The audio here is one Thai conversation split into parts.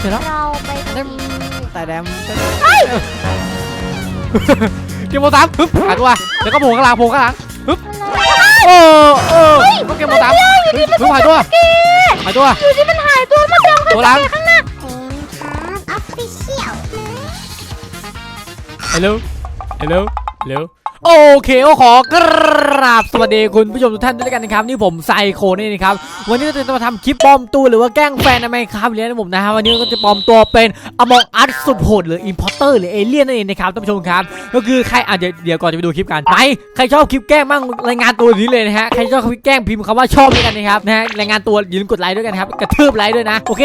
เจอแล้วเราไปเต็มแต่แดมเกมโมสามฮึบหายตัวแล้วก็โผล่ข้างหลังโผล่ข้างหลังฮึบโอ้เออก็เกมโมสามฮึบฮึบหายตัวหายตัวอยู่ที่มันหายตัวมาเดิมตัวหลังข้างหน้าเอ็มครับออฟฟิเชียลฮัลโหลฮัลโหลฮัลโหล โอเคก็ขอกราบสวัสดีคุณผู้ชมทุกท่านด้วยกันนะครับ นี่ผมไซโคนี่นะครับ วันนี้เราจะมาทำคลิปปลอมตัวหรือว่าแกล้งแฟนทำไมครับเรียนผมนะฮะวันนี้ก็จะปลอมตัวเป็นอมองอัดสุดโหดหรืออินพอร์เตอร์หรือเอเลี่ยนนั่นเองนะครับท่านผู้ชมครับก็คือใครอะเดี๋ยวเดี๋ยวก่อนจะไปดูคลิปกันไหนใครชอบคลิปแกล้งบ้างรายงานตัวนี้เลยนะฮะใครชอบคลิปแกล้งพิมพ์คำว่าชอบด้วยกันนะครับนะฮะรายงานตัวอย่าลืมกดไลค์ด้วยกันครับกระทืบไลค์ด้วยนะโอเค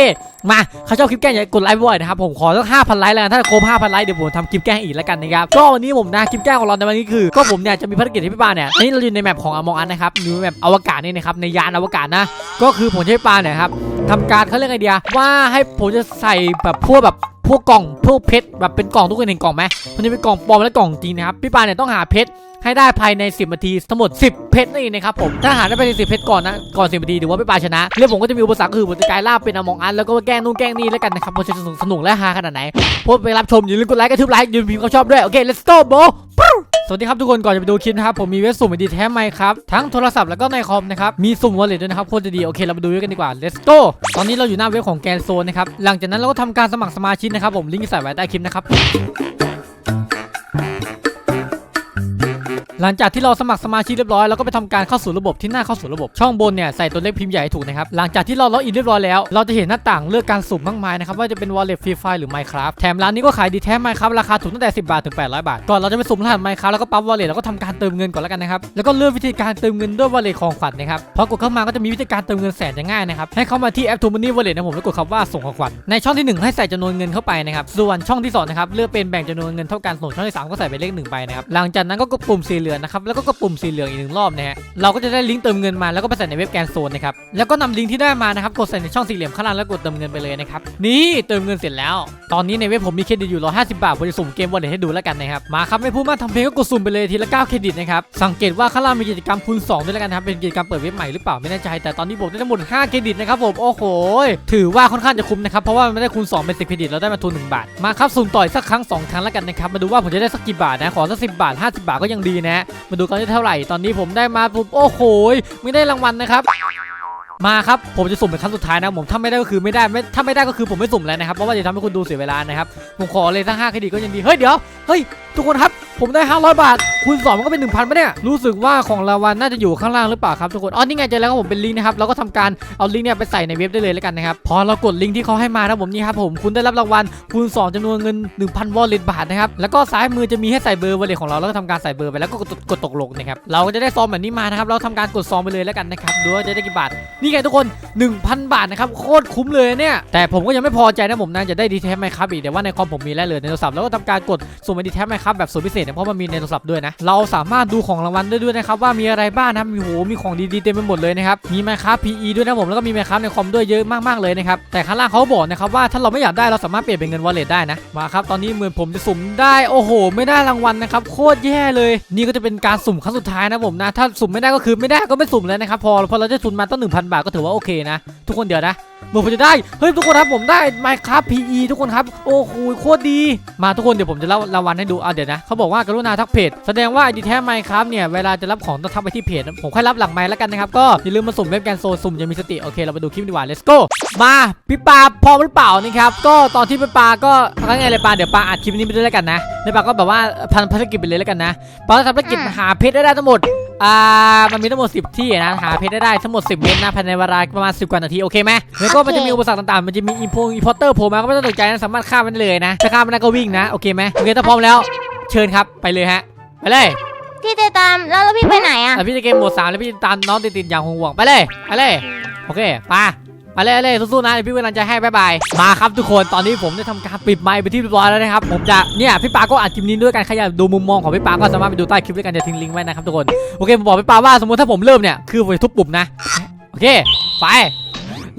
มาใครชอบคลิปแกล้งอย่ากดไลค์บ่อยนะครับผมขอสักห้าพันไลค์แล้วกันถ้าครบห้าพันไลค์เดี๋ยวผมทำคลิปแกล้งอีกแล้วกันนะครับก็วันนี้ผมนะคลิปแกล้งของเราในวันนี้คือก็ผมเนี่ยจะมีภารกิจให้พี่ปาเนี่ยนี่เราอยู่ในแมปของอมองอันนะครับอยู่ในแมปอวกาศนี่นะครับในยานอวกาศนะ ก็คือผมจะให้ปาเนี่ยครับทำการเขาเรียกไอเดียว่าให้ผมจะใส่แบบพวกแบบพวกกล่องพวกเพชรแบบเป็นกล่องทุกคนเห็นกล่องไหมมันจะเป็นกล่องปลอมและกล่องจริงนะครับพี่ปาเนี่ยต้องหาเพชร ให้ได้ภายใน 10นาทีทั้งหมด 10 เพชรนั่นะครับผมถ้าหาได้ภายใน10เพชรก่อนนะก่อน10นาทีถือว่าพี่ปาชนะเรื่องผมก็จะมีอุปสรรคคือผมจะกลายร่าเป็นอมองอันแล้วก็แกล้งนู่นแกล้งนี่แล้วกันนะครับผมจะสนุกสนุกและฮาขนาดไหนพบไปรับชมอย่าลืมกดไลค์กระทืบไลค์อย่าลืมพิมพ์เขาชอบด้วยโอเค let's go bro สวัสดีครับทุกคนก่อนจะไปดูคลิปนะครับผมมีเว็บสุ่มดีแท้ไหมครับทั้งโทรศัพท์แล้วก็ในคอมนะครับมีสุ่มวอลเล็ตด้วยนะครับโคตรจะดีโอเคเราไปดูด้วยกันดีกว่า let's go ตอนนี้เราอยู่หน้าเว็บของแกนโซนนะครับหลังจากนั้นเราก็ทำการสมัครสมาชิกนะครับผมลิงก์ใส่ไว้ใต้คลิปนะครับ หลังจากที่เราสมัครสมาชิกเรียบร้อยเราก็ไปทำการเข้าสู่ระบบที่หน้าเข้าสู่ระบบช่องบนเนี่ยใส่ตัวเลขพิมพ์ใหญ่ให้ถูกนะครับหลังจากที่เราล็อกอินเรียบร้อยแล้ว เราจะเห็นหน้าต่างเลือกการสุ่มมากมายนะครับว่าจะเป็น Wallet Free Fire หรือ Minecraft แถมร้านนี้ก็ขายดีแท้ Minecraft ราคาถูกตั้งแต่ 10 บาทถึง 800 บาท ก่อนเราจะไปสุ่มรหัส Minecraft แล้วก็ปั๊ม Wallet แล้วก็ทำการเติมเงินก่อนแล้วกันนะครับแล้วก็เลือกวิธีการเติมเงินด้วย Wallet ของขวัญนะครับพอกดเข้ามาก็จะมีวิธีการเติมเงินแสนง่ายนะครับให้เข้ามาที่แอป t o Money Wallet นะผมแล้วกดคำว่าส่งของขวัญในช่องที่หนึ่งให้ใส่จำนวนเงินเข้าไปนะครับส่วนช่องที่สองนะครับเลือกเป็นแบ่งจำนวนเงินเท่ากันส่วนช่องที่สามก็ใส่เป็นเลขหนึ่งไปนะครับหลังจากนั้นก็กดปุ่มสีเหลืองนะครับแล้วก็กดปุ่มสีเหลืองอีกหนึ่งรอบนะฮะเราก็จะได้ลิงก์เติมเงินมาแล้วก็ไปใส่ในเว็บแกนโซนนะครับแล้วก็นำลิงก์ที่ได้มานะครับกดใส่ในช่องสี่เหลี่ยมข้างล่างแล้วกดเติมเงินไปเลยนะครับนี่เติมเงินเสร็จแล้ว ตอนนี้ในเว็บผมมีเครดิตอยู่150 บาทผมจะสุ่มเกมวอลเล็ตให้ดูแล้วกันนะครับมาครับไม่พูดมากทำเพลงก็กดสุ่มไปเลยทีละ9เครดิตนะครับสังเกตว่าข้างล่างมีกิจกรรมคูณ2ด้วยแล้วกันนะครับเป็นกิจกรรมเปิดเว็บใหม่หรือเปล่าไม่แน่ใจแต่ตอนนี้ผมได้ทั้งหมด5เครดิตนะครับผมโอ้โหถือว่าค่อนข้างจะคุ้มนะครับเพราะว่ามันไม่ได้คูณ2เป็น10เครดิตเราได้มาทุน1บาทมาครับสุ่มต่อยสักครั้งสองครั้งแล้วกันนะครับมาดูว่าผมจะได้สักกี่บาทนะขอสัก10บาท 50 บาทก็ยังดีนะมาดูกันได้เท่าไหร่ ตอนนี้ผมได้มาปุ๊บโอ้โหไม่ได้รางวัลนะครับมาครับ ผมจะสุ่มเป็นครั้งสุดท้ายนะผมถ้าไม่ได้ก็คือไม่ได้ไม่ถ้าไม่ได้ก็คือผมไม่สุ่มแล้วนะครับเพราะว่าจะทำให้คุณดูเสียเวลานะครับผมขอเลยสักห้าคดีก็ยังดีเฮ้ยเดี๋ยวเฮ้ยทุกคนครับ ผมได้ 500 บาท คูณ2มันก็เป็น 1,000ปะเนี่ย รู้สึกว่าของรางวัลน่าจะอยู่ข้างล่างหรือเปล่าครับทุกคน อ๋อ นี่ไงเจอแล้วครับผมเป็นลิงก์นะครับ เราก็ทำการเอาลิงก์เนี่ยไปใส่ในเว็บได้เลยแล้วกันนะครับ พอเรากดลิงก์ที่เขาให้มานะผมนี่ครับผม คุณได้รับรางวัลคูณ 2จำนวนเงิน 1,000 วอลเล็ตบาทนะครับ แล้วก็ซ้ายมือจะมีให้ใส่เบอร์วอลเล็ตของเรา แล้วก็ทำการใส่เบอร์ไปแล้วก็กดกดตกลงนะครับ เราก็จะได้ซองแบบนี้มานะครับ เราทำการกดซองไปเลยแล้วกันนะครับ ดูว่าจะได้กี่บาท นี่ไงทุกคน 1,000 บาทนะครับ โคตรคุ้มเลยเนี่ย แต่ผมก็ยังไม่พอใจนะผมนะจะได้ดีแท็ไหมครับอีกแต่ว่าในคอมผมมีแล้วเลยในโทรศัพท์แล้วก็ทำการกดสุ่มดีแท็ไหมครับแบบสูตรพิเศษเนี่ยเพราะมันมีในโทรศัพท์ด้วยนะ เราสามารถดูของรางวัลได้ด้วยนะครับว่ามีอะไรบ้างนะมีโหมีของดีๆเต็มไปหมดเลยนะครับมีไมครับ PE ด้วยนะผมแล้วก็มีไมครับในคอมด้วยเยอะมากๆเลยนะครับแต่ข้างล่างเขาบอกนะครับว่าถ้าเราไม่อยากได้เราสามารถเปลี่ยนเป็นเงินวอลเล็ตได้นะมาครับตอนนี้เหมือนผมจะสุ่มได้โอ้โห ไม่ได้รางวัลนะครับโคตรแย่เลย นี่ก็จะเป็นการสุ่มครั้งสุดท้ายนะผมนะถ้าสุ่มไม่ได้ก็คือไม่ได้ก็ไม่สุ่มเลยนะครับพอพอเราได้ทุนมาตั้ง1,000บาทก็ถือว่าโอเคนะ ทุกคนเดี๋ยวนะเมื่อผมจะได้เฮ้ยทุกคนครับผมได้ Minecraft PE ทุกคนครับโอ้โหโคตรดี มาทุกคนเดี๋ยวผมจะเล่ารางวัลให้ดูอะเดี๋ยวนะเขาบอกว่ากรุณาทักเพจแสดงว่าไอดีแท้ Minecraft เนี่ยเวลาจะรับของต้องทักไปที่เพจผมค่อยรับหลังไมค์แล้วกันนะครับก็อย่าลืมมาสุ่มเว็บแกนโซสุ่มจะมีสติโอเคเราไปดูคลิปดีกว่า let's go มาพี่ปาพร้อมหรือเปล่านะครับก็ตอนที่พี่ปาก็ทั้งไงเลยปาเดี๋ยวปาอัดคลิปนี้ไปด้วยแล้วกันนะในปาก็แบบว่าพันภารกิจไปเลยแล้วกันนะปาทำภารกิจหาเพชรได้ทั้งหมดอ่ามันมีทั้งหมด 10 ที่นะหาเพชรได้ได้ทั้งหมด 10 เมตรนะภายในเวลาประมาณ 10 กว่านาทีโอเคไหมแล้วก็มันจะมีอุปสรรคต่างๆ มันจะมีอินพงอินพอร์เตอร์โผล่มาก็ไม่ต้องตกใจนะสามารถข้ามมันเลยนะจะข้ามมันก็วิ่งนะโอเคไหมโอเคถ้าพร้อมแล้ว ชิญครับไปเลยฮะ ไปเลยพี่เตตามแล้วแล้วพี่ไปไหนอะอะพี่จะเกมโหมดสามแล้วพี่ตามน้องติดๆอย่างห่วงๆไปเลยไปเลยโอเคไปไปเลยไปเลยสู้ๆนะเดี๋ยวพี่เวลาจะให้บายบายมาครับทุกคนตอนนี้ผมได้ทำการปิดไมค์ไปที่เรียบร้อยแล้วนะครับผมจะเนี่ยพี่ปาก็อัดคลิปนี้ด้วยกันใครอยากดูมุมมองของพี่ปาก็สามารถไปดูใต้คลิปด้วยกันจะทิ้งลิงก์ไว้นะครับทุกคนโอเคผมบอกพี่ปาว่าสมมติถ้าผมเริ่มเนี่ยคือผมจะทุบปุ่มนะโอเคไป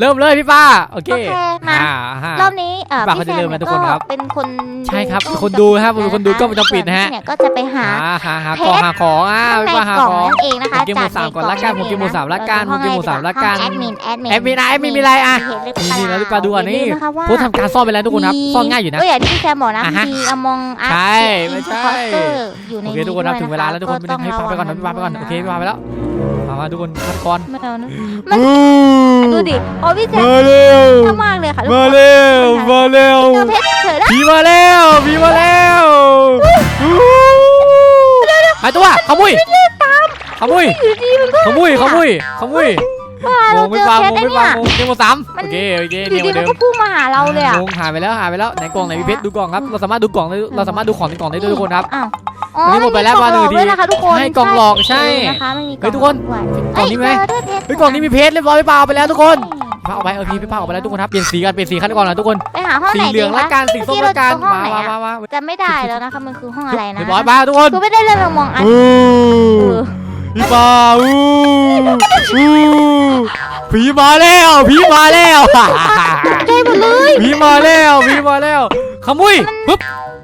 เริ่มเลยพี่ปาโอเคโอเคมา อ่าฮะเราอบนี้เอ่อพี่ปาเขาจะเริ่มนะทุกคนครับ เป็นคนใช่ครับเป็นคนดูครับเป็นคนดูกล้องวงจรปิดนะฮะส่วเนี่ยก็จะไปหา หาหาหาของหาของอะข้างในไปหากล่องของนั่นเองนะคะผมเกมหมู่สามก่อนละกันผมเกมหมู่สามละกันผมเกมหมู่สามละกัน แอดมินแอดมินแอดมินอะแอดมินมีอะไรอะ เห็นหรือเปนี่ล่านี่เราพี่ปาดูอะนี่อย่าลืมนะคะว่าพูดทำการซ่อนไปแล้วทุกคนครับซ่อนง่ายอยู่นะ ก็อย่างที่พี่แซมบอกนะอะฮะมีอมองอาร์ใช่ไม่ใช่ อยู่ในโอเคทุกคนครับถึงเวลาแล้วทุกคนไม่ต้องให้พาไปก่อนนะพี่พาไปก่อนโอเคพี่พาไปแล้ว มามาทุกคนขั้นก่อนไม่เอานะมันดูดิโอ้พี่แซมมาเร็วชอบมากเลยค่ะทุกคมานเร็วมาเร็วเจอเพชรเฉยได้ผีมาแล้วผีมาแล้วหายตัวขโมยขโมยอยู่ดีมันก็ขโมยขโมยขโมย ว่าโงเรางไม่เจอฟังเพงชรงไอ้ไม่เนี่ฟังยงงเกมหมดสามมัน โอเคโอเคอเนี่ยยู่เหดีมือนมัเดินมก็พุ่งมาหาเราเลยอะ งงหายไปแล้วหายไปแล้วไหนกล่องไหนมีเพชรดูกล่องครับเราสามารถดูกล่องได้เราสามารถดูของในกล่องได้ด้วยทุกคนครับ อ้าวอ๋ออันนี้หมดไปแล้วกล่องมาหนึ่งหลอกด้วยนะคะทุกคนให้กล่องหลอกใช่นะคะไม่มีเฮ้ยทุกคนด้วยกล่องนี้ไหมเยเจอด้วยเพชรเฮ้ยกล่องนี้มีเพชรเรียบร้อยพี่ปาเอาไปแล้วทุกคนพี่ปาเอาไปโอเคพี่ปาเอาไปแล้วทุกคนครับเปลี่ยนสีกันเปลี่ยนสีขั้นก่อนนะทุกคนไปหาห้องสีไหนเหลืดีองละคะกันสีส้มละกันเมื่อกี้เราเจอห้องมาไหนมาอะ มามาจะไม่ได้แล้วนะคะมันคือห้องอะไรนะเรียบร้อยมาทุกคน คือไม่ได้เล่นมองอันอู้เออ พี่ปาอู้อู้ผีมาแล้วผีมาแล้ว ใจหมดเลย ผีมาแล้วผีมาแล้วขมุยปึ๊บ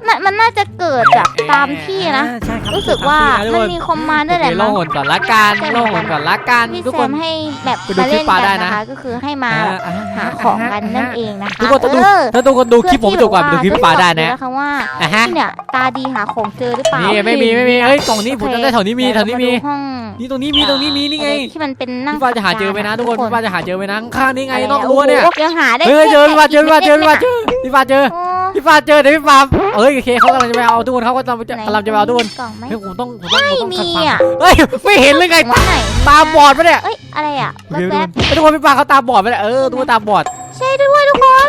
มันมันน่าจะเกิดจากตามที่นะ ใช่ครับรู้สึกว่ามันมีคอมมานด์ด้วยแหละโอเคล่องหนก่อนละกันล่องหนก่อนละกันพี่ทุกแซคน มให้แบบไปดูมาคลิเล่ปนปลากัได้นนะนะคะ ก็คือให้มาอ่หาของกันนั่นเองนะคะทุกคนถ้าดูเออถ้าดูคนดูคลิปผมจบก่อนไปดูคลิปปลาได้นะนะคะว่าอะฮะ เนี่ยตาดีหาของเจอหรือเปล่านี่ไม่มีไม่มีเฮ้ยกล่องนี้ผมจำได้แถวนี้มีแถวนี้มี เดี๋ยเราาดูห้องนี่ตรงนี้มีตรงนี้มีนี่ไงอะไรที่มันเป็นนั่งพี่ฟ้าจะหาเจอไหมนะทุกคนพี่ฟ้าจะหาเจอไหมนะข้างๆนี่ไงอะไรนอกรั้วเนี่ยโอ้โหยังหาได้เฮ้ยเจอพี่ฟ้าเจอพี่ฟ้าเจอพี่ฟ้าเจเจอพี่ฟ้าเจอ โอ้ พี่ฟ้าเจอเดี๋ยวพี่ฟ้าเอ้ยโอเคเขากำลังจะไปเอาทุกคนเขากำลังจะกำลังจะไปเอาทุกคนกล่องไหม เฮ้ยผมต้องผมต้องผมต้องไม่ขัดมีฟังอะเฮ้ยไม่เห็นเลยไงว่าไหนตาบอดปะเนี่ยเอ้ย อะไรอะโอเคแว๊บทุกคนพี่ฟ้าเขาตาบอดปะเนี่ยเออทุกคนตาบอดๆใช่ด้วยทุกคน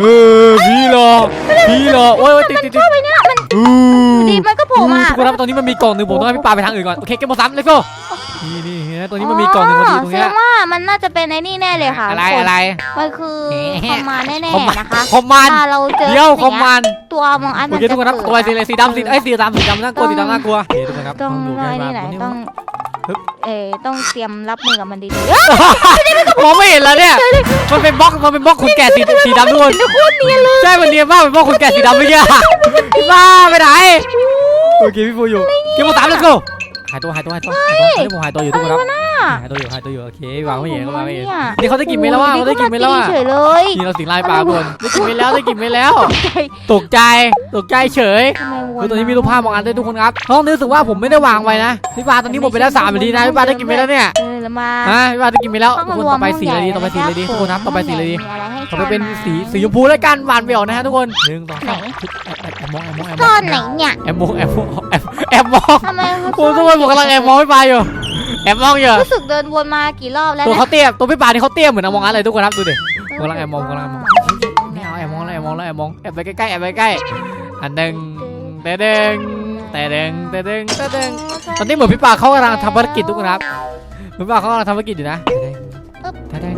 เออพี่หลอกพี่หลอกโอ้ยโอ้ยติดติดติด เข้าไปเนี่ยมันอู้ดีมันก็โผล่มา ทุกคนครับตรงนี้มันมีกล่องหนึ่งผมต้องให้พี่ปาไปทางอื่นก่อน โอเคเกมหมดสามเลยโก้นี่นี่เห็นไหมตรงนี้มันมีกล่องหนึ่งพอดีตรงเนี้ยแสดว่ามันน่าจะเป็นไอ้นี่แน่เลยค่ะอะไรทุกคนอะไรมันคือคอมมานด์แน่คอมมานด์ๆนะคะคอมมานด์ถ้าเราเจอเดี๋ยวคอมอย่างเงี้ยมานด์ตัวมองอันโอมันเคทุกคนครับจะตัวสีอะไรสีดำสีเอ้ยสีดำสีดำน่ากลัวสีดำน่ากลัวโอเคทุกคนครับต้องอยู่น้ใกอล้ยมานี่ไหนตรงนี้ต้องฮึบ เออต้องเตรียมรับมือกับมันดีมองไม่เห็นแล้วเนี่ย มันเป็นบล็อก มันเป็นบล็อกขุนแก่สีสีดำทุกคนใช่ มันเนียนมากเป็นบล็อกขุนแก่สีดำเมื่อกี้พี่ป้าไปไหน โอเคพี่ฟูอยู่เกมหมดสามเลยโก้หายตัวหายตัวหายตัวหายตัวตอนนี้ผมหายตัวอยู่ทุกคนครับๆน่า หายตัวอยู่หายตัวอยู่โอเควางไม่เห็นเขาวางไม่เห็นเนี่ย นี่เขาได้กินไหมแล้วว่าเขาได้กินไหมแล้วอะเฉยเลยนี่เราสิงลายปลาบนได้กินไปแล้วได้กินไปแล้วใจตกใจตกใจเฉยทำไมวคือตอนนี้มีรูปภาพมองอันด้วยทุกคนครับห้องนี้รู้สึกว่าผมไม่ได้วางไว้นะพี่ปลาตอนนี้หมดไปแล้วสามนาทีนะพี่ปลาได้กินไปแล้วเนี่ยเออแล้วมาฮะพี่ปลาได้กินไปแล้วห้องทุกคนรวต่มอไปสีอะไรดีต่อไปสีอะไรดีทุกคนครับต่อไปสีอะไรดีมีอะไรให้ต่อไปเป็นซ่สีมสีชมพูแล้วกันหวานเปรี้ยวนะฮะทุกคนหนึ่งสองสามแอบแอบแอบมองแอบมองแอบมซ่อองนไหนเนี่ยแอบมองแอบมองแอบแอบมองทำไมเขาโอ้ทุกคนผมกำลังแอบมองพี่ปลาอยู่ แอบมองอยู่รู้สึกเดินวนมากี่รอบแล้วตัวนะเขาเตี้ยตัวพี่ปลานี่เขาเตี้ยเหมือนอมองอันเลยทุกคนครับดูดิกำลังแอบมองกำลังแอบมองไม่เอาแอบมองแล้วแอบมองแล้วแอบมองแอบไปใกล้ๆแอบไปใกล้อันหนึ่งแต่เด้งแต่เด้งแต่เด้งแต่เด้งตอนนี้เหมือนพี่ปาเขากำลังทำภารกิจทุกคนครับเหมือนพี่ปาเขากำลังทำภารกิจอยู่นะแต่เด้ง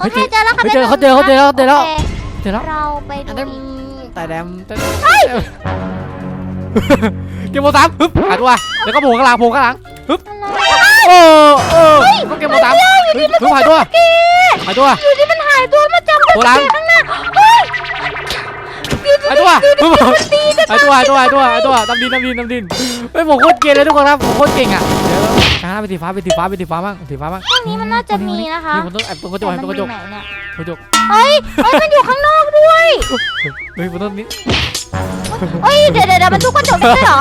โอเคเจอแล้วค่ะไม่เจอเขาเจอเขาเจอเขาเจอแล้วโคเจอแล้ว เราไปอันดูนั้นอีกแต่แดมแต่เด้งเกมโมสามฮึบหายตัวแล้วก็โผล่ข้างหลังโผล่ข้างหลังฮึบโอ้โอ้ก็เกมโมสามฮึบฮึบหายตัวหายตัวอยู่ที่มันหายตัวมาจำโผล่หลัง ข้างหน้าเฮ้ยหายตัวฮึบหายตัวหายตัวหายตัวหายตัวดำดินดำดินดำดินเฮ้ยผมโคตรเก่งเลยทุกคนครับผมโคตรเก่งอะเดี๋ยวอ่าไปสีฟ้าไปสีฟ้าไปสีฟ้าบ้างสีฟ้าบ้างห้องนี้มันน่าจะมีนะคะนี่ผมต้องแอบตรงกระจกแอบตรงกระจก แต่มันอยู่ไหนเนี่ย กระจกเฮ้ยเฮ้ยมันอยู่ข้างนอกด้วยเฮ้ยผมต้องนี้เฮ้ยเดี๋ยวเดี๋ยวเดี๋ยวมันทุกกระจกไม่ใช่เหรอ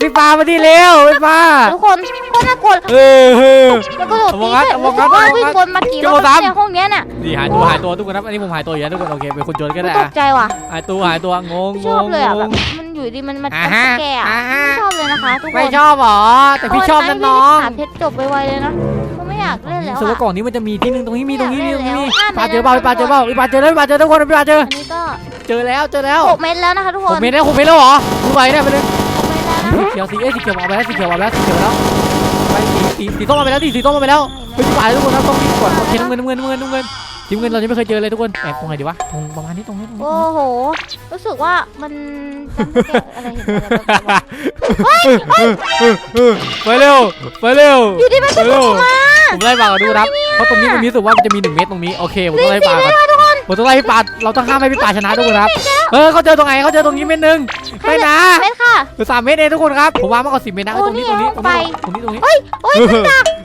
พี่ฟ้ามาที่เร็วพี่ฟ้าทุกคนก็น่ากลัวเออเออแล้วก็โดดเอาตีวงงัดด้วยเอาวงงัดว่าเอาวงงัดวิ่งวนมากี่รอบเจ้าโมตามเนี่ยห้องเนี้ยน่ะนี่หายตัวหายตัวทุกคนครับอันนี้ผมหายตัวอยู่นะทุกคนโอเคเป็นคนโจรก็ได้ตอะกใจว่ะหายตัวหายตัวงงไม่งชอบงเลยอะงแบบงมันอยู่ดีมันมันอ่ามันฮะแกอะอ่าฮะไม่ชอบเลยนะคะทุกคนไม่ชอบหรอแต่พี่ชอบนะน้อง หาเพชรจบไวๆเลยนะก็ไม่ อยากเล่นแล้วรู้สึกว่าอะก่อนนี้มันจะมีที่นึงตรงนี้มีตรงนี้มีตรงนี้ไม่มีอยากเล่นแล้วปลาเจอเปล่าปลาเจอเปล่าปลาเจอแล้วปลาเจอทุกคนปลาเจอ อันนี้ก็เจอแล้วเจอแล้วหกเม็ดแล้วนะคะทุกคผมนเมนแล้วผมเมนแล้วเหรอดูไปเนี่ยไปเลยหกเม็ดแล้วนะสีเขียวสีเอ้ยสีเขียวออกไปแล้วสีเขียวออกไปแล้วสีเขียวแล้วไปสีสีสีส้มมาไปแล้วสีสีส้มมาไปแล้วเฮ้ยฝ่ายทุกคนครับต้องรีบกดโอเคน้ำเงินน้ำเงินน้ำเงินน้ำเงิน ทีมเงินเรายังไม่เคยเจอเลยทุกคนแอบตรงไหนดีวะตรงประมาณนี้ตรงนี้ตรงนี้โอ้โห รู้สึกว่ามันจำสเกตอะไรเห็นอะไรแบบนี้วะไปเร็วไปเร็วอยู่ดีมันไปจะเร็โผวล่มาผมไล่ปลาก่อนดูครับเพราะตรงนี้มันมีรู้สึกว่ามันจะมีหนึ่งเม็ดตรงนี้โอเคผมต้องไล่ปลาก่อน ผมต้องไล่พี่ปลาเราต้องห้ามให้พี่ปลาชนะทุกคนครับ เออเขาเจอตรงไหนเขาเจอตรงนี้เม็ดหนึ่งไม่นะเม็ดค่ะเหลือสามเม็ดเองทุกคนครับ ผมวางมากกว่าสิบเม็ดนะโอ้ตรงนี้ตรงนี้ตรงนี่นี้เอาตรงนี้ตรงนี้โอ้ยโอ้ย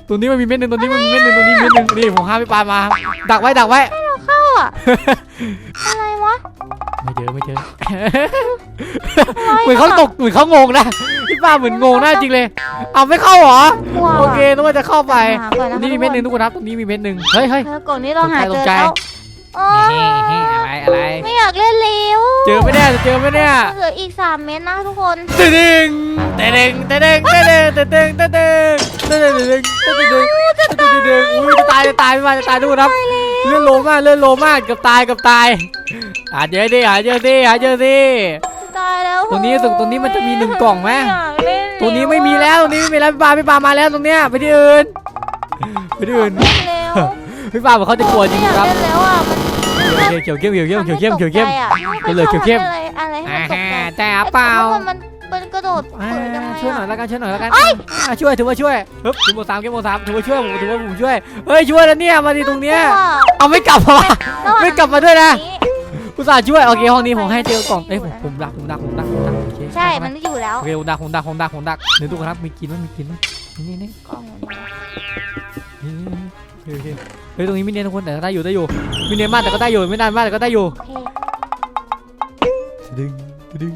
ตรงนี้มันมีเม็ดหนึ่งตรงนี้มันมีเม็ดหนึ่งตรงนี้เม็ดหนึ่งนี่ผมห้ามพี่ปลามา ดักไว้ดักไว้เข้าอะอะไรวะไม่เจอไม่เจอเหมือนเขาตกเหมือนเขางงนะพี่ปลาเหมือนงงนะจริงเลย เอาไม่เข้าเหรอกลัวโอเคนึกว่าจะเข้าไปหาก่อนนะนี่มีเม็ดหนึ่งทุกคนครับตรงนี้มีเม็ดหนึ่งเฮ้ยเฮ้ยเธอกล่องนี้เราหาตเจกอใจแล้ว โอ้เฮ้เฮ้อะไรอะไร ไม่อยากเล่นเร็วเจอไหมเนี่ยเจอไหมเนี่ยเหลืออีกสามเม็ดนะทุกคนตึ้งตึ้งตึ้งตึ้งตึ้งตึ้งตึ้งตึ้งตึ้งตึ้งตึ้งตึ้งตึ้งตึ้งตึ้งตึ้งตึ้งอุ้ยจะตายจะตายไม่มาจะตายดูครับเลื่อนโลมากเลื่อนโลมากเกือบตายเกือบตายหาเจอดิหาเจอดิหาเจอดิตายแล้วตรงนี้สึกตรงนี้มันจะมีหนึ่งกล่องไหมอยากเล่นตรงนี้ไม่มีแล้วตรงนี้ไม่มีแล้วพี่ปาพี่ปามาแล้วตรงเนี้ยไปที่อื่นไปที่อื่นเล่นเร็วพี่ปาบอกเขาจะกลัวจริงไม่อยากครับ เล่นแล้วอะมันเขียวเข้มเขียวเข้มเขียวเข้มทำให้เขียวเข้มตกใจอะเหลือเขียวเข้ม อะไรอะไรให้อ่ามันตกใจแต่เปล่าไอ้ตัวมันมันกระโดดอ่าเปิดยังไงช่วยหน่อยอะ แล้วกันช่วยหน่อยแล้วกันอ่าช่วยถือว่าช่วยฮึบเกมโมสามเกมโมสามถือว่าช่วยผมถือว่าผมช่วยเฮ้ยช่วยแล้วเนี่ยมาดีตรงเนี้ยเอาไม่กลับมาไม่กลับมาด้วยนะ อุตส่าห์ช่วยโอเคห้องนี้ผมให้เจอกล่องเอ้ยผมผมดักผมดักผมดักผมดักโอเคใช่ มันไม่อยู่แล้วโอเคผมดักผมดักผมดักผมดักเดี๋ยวดูกันครับมีกินไหมมีกินไหมนี่นี่กล่องนี่นี่โอ เคโอเคเฮ้ยตรงนี้ไม่เนียนทุกคนแต่ก็ได้อยู่ได้อยู่ไม่เนียนมากแต่ก็ได้อยู่ไม่นานมากแต่ก็ได้อยู่โอเคดึงดึง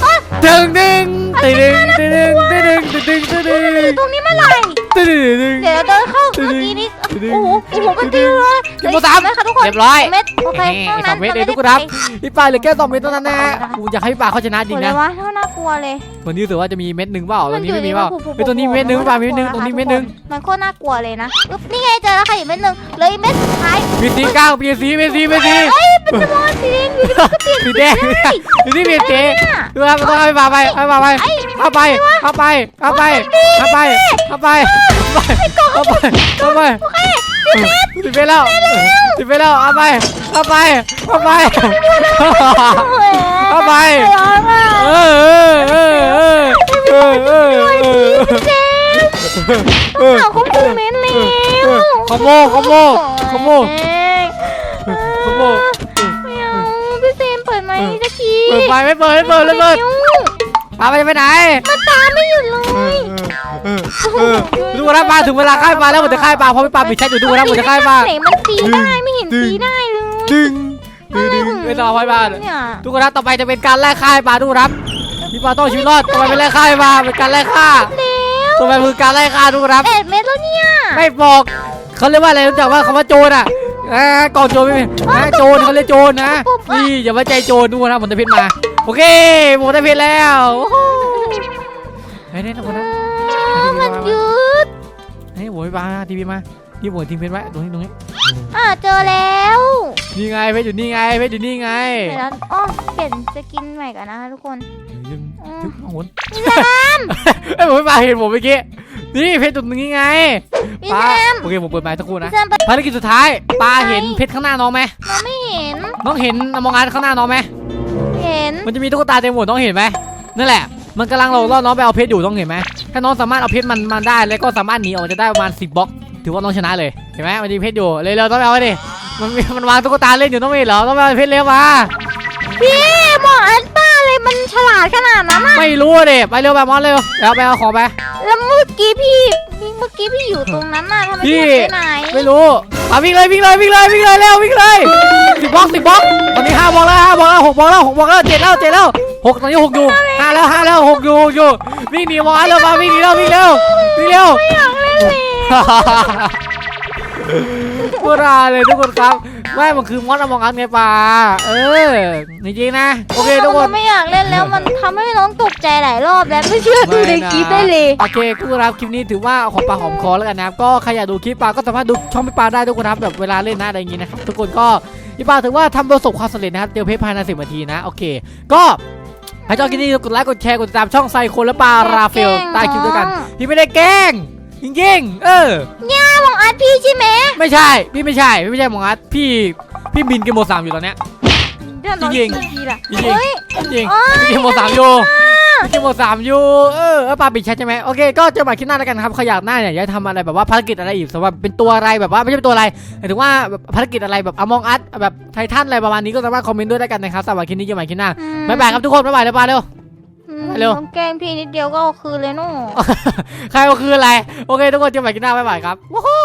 แม่เจอดึงดึงดึงดึงดึงดึงดึงดึงดึงดึงตรงนี้เมื่อไหร่ดึงดึงเดี๋ยวเดินเข้าเมื่อกี้นี้โอ้โหโอ้โหมันตีเลยเก็บหมดสามเม็ดค่ะทุกคนเรียบร้อยเม็ดโอเคเฮ้เท่าสนั้อนงเมตรเองจะทุกคนครับพี่ปลาเหลือแค่สองเมตรเท่านั้นนะฮะกูอยากให้พี่ปลาเขาชนะจริงโอ้เลนะยวะเท่าน่ากลัวเลยวันนี้รู้สึกว่าจะมีเม็ดหนึ่งเปล่าตรงนี้ไม่มีอเปล่ายู่เฮ้ยตรงนี้เม็ดหนึ่งพี่ปลาเม็ดหนึ่งตรงนี้เม็ดหนึ่งมันโคตรน่ากลัวเลยนะอึ๊บนี่ไงเจอแล้วค่ะอีกเม็ดหนึ่งเหลยเม็ดสุดท้ายมีสีก้าวมีสีมีสีมีสีเฮ้ยเป็นจำนวนสีแดงอยู่ดีมันก็เปลี่ยนสีแดงมีสีมีสีเนี่ยดูครับต้องให้พี่ปลาไปให้พี่ปลาไปเอาไปเอาไปเอาไปเอาไปเอาไปเอาไปเอาไปสิบเมตรแล้วสิบเมตรแล้วเอาไปเอาไปเอาไปเอาไปร้อนมากเออเออเออเออเออเออเจมส์ต้องหาคอมเมนต์แล้วขโมยขโมยขโมยเอ้ยขโมยไม่เอาพี่เซมเปิดไมค์สักทีเปิดไฟไม่เปิดไม่เปิดเลยเปิด ร็วพาไปไปไหนมันตามไม่หยุดเลยดูนะปลาถึงเวลาค่ายปลาแล้วผมจะค่ายปลาเพราะพี่ปลาปิดแชทอยู่ดูนะผมจะค่ายปลาไหนมันตีได้ไม่เห็นตีได้เลยดึงดึงดึงไม่ต้องเอาไว้บ้านเนี่ยทุกคนนะต่อไปจะเป็นการแลกค่ายปลาทุกคนครับพี่ปลาต้องเอาชีวิตรอดต่อไปเป็นแลกค่ายปลาเป็นการแลกค่าแล้วต่อไปคือการแลกค่าทุกคนครับเอ็ดเม็ดแล้วเนี่ยไม่บอกเขาเรียกว่าอะไรรู้จักว่าคำว่าโจรอะเอ่อกองโจรไม่มีนะโจรเขาเรียกโจรนะนี่อย่าไว้ใจโจรดูนะผมจะพิษมา โอเคผมจะพิษแล้วเฮ้ยนี่ทุกคนนะมันยืดเฮ้ยผมไปปาทีวีมานี่ผมทีมเพชรไว้ตรงนี้ตรงนี้อะเจอแล้วนี่ไงเพชรอยู่นี่ไงเพชรอยู่นี่ไงเดี๋ยวนะอ๋อเปลี่ยนสกินใหม่ก่อนนะคะทุกคนยึงยึงข้างบนเอ้ยผมไม่ปาเห็นผมเมื่อกี้นี่เพชรอยู่ตรงนี้ไงพี่ปาแซมโอเคผมเปิดไม้สักครู่พี่นะแซมเปิดภารกิจสุดท้ายปาเห็นเพชรข้างหน้าน้องไหมเราไม่เห็นน้องเห็นมองอันข้างหน้าน้องไหมเห็น มันจะมีตุ๊กตาเต็มหมดน้องเห็นไหมนั่นแหละ มันกำลังเราล่อน้องไปเอาเพชรอยู่น้องเห็นไหมถ้าน้องสามารถเอาเพชรมันมันได้แล้วก็สามารถหนีออกจะได้ประมาณ10บล็อก ถือว่าน้องชนะเลยเห็นไหมมันจะมีเพชรอยู่เร็วๆต้องไปเอาไปดิมันมีมันวางตุ๊กตาเล่นอยู่ต้องไม่เห็นเหรอต้องไปเอาเพชรเร็วมาพี่หมออันบ้าเลยมันฉลาดขนาดนั้นอะไม่รู้เด็ไปเร็วไปมอนเร็วเดี๋ยวเอาไปเอาของไปแล้วเมื่อกี้พี่เมื่อกี้พี่อยู่ตรงนั้นน่ะทำไมพี่พี่หายไปไหนไม่รู้ มาวิ่งเลยวิ่งเลยวิ่งเลยวิ่งเลยเร็ววิ่งเลยสิบบล็อกสิบบล็อกตอนนี้ห้าบล็อกแล้วห้าบล็อกแล้วหกบล็อกแล้วหกบล็อกแล้วเจ็ดแล้วเจ็ดแล้วหกตอนนี้หกอยู่ห้าแล้วห้าแล้วหกอยู่หกอยู่วิ่งหนีมอนเร็วมาวิ่งหนีเร็ววิ่งเร็ววิ่งเร็วไม่อยากเล่นเลยพูดราเลยทุกคนครับ ไม่มันคือมอสอมองอันไงป่าเออจริงๆนะ โอเคทุกคนไม่อยากเล่นแล้วมันทำให้น้องตกใจหลายรอบแล้วไม่เชื่อดูในคลิปได้เลย โอเคทุกคนครับคลิปนี้ถือว่าหอมปากหอมคอแล้วกันนะครับก็ใครอยากดูคลิปปลาก็สามารถดูช่องพี่ปลาได้ทุกคนครับแบบเวลาเล่นนะอะไรอย่างงี้นะครับทุกคนก็พี่ปลาถือว่าทำประสบความสำเร็จนะครับเจอเพชรภายในสิบนาทีนะโอเค ก็ใครชอบคลิปนี้กดไลค์กดแชร์กดติดตามช่องไซโคนและปลาราเฟลใต้คลิปด้วยกัน พี่ไม่ได้แกล้งจริงๆเออมอ งอาร์ตพี่ใช่ไหมไม่ใช่ พี่ไม่ใช่ พี่ไม่ใช่หมองอาร์ตพี่พี่บินเกมโมสามอยู่ตอนเนี้ยเดี๋ยวน้องจริงทีละจริงเฮ้ย จริงโอ๊ยพี่เกมโมสามอยู่เกมโหมดสามอยู่เออเออปาปิดแชทใช่ไหมโอเคก็เจอกันใหม่คลิปหน้าแล้วกันครับใครอยากหน้าเนี่ยอยากให้ทำอะไรแบบว่าภารกิจอะไรอีกสำหรับเป็นตัวอะไรแบบว่าไม่ใช่เป็นตัวอะไรหมายถึงว่าแบบภารกิจอะไรแบบอมองอัดแบบไททันอะไรประมาณนี้ก็สามารถคอมเมนต์ด้วยได้กันนะครับสำหรับคลิปนี้เจอกันใหม่คลิปหน้าอืม บ๊ายบายครับทุกคนบ๊ายบายเลยปาเร็วอืมไป เร็ว น้อแกล้งพี่นิดเดียวก็คืนเลยนู่ใครก็คืออะไร โอเค ทุกคนเจอกันใหม่คลินหน้าบ๊ายบายครับว้ฮู้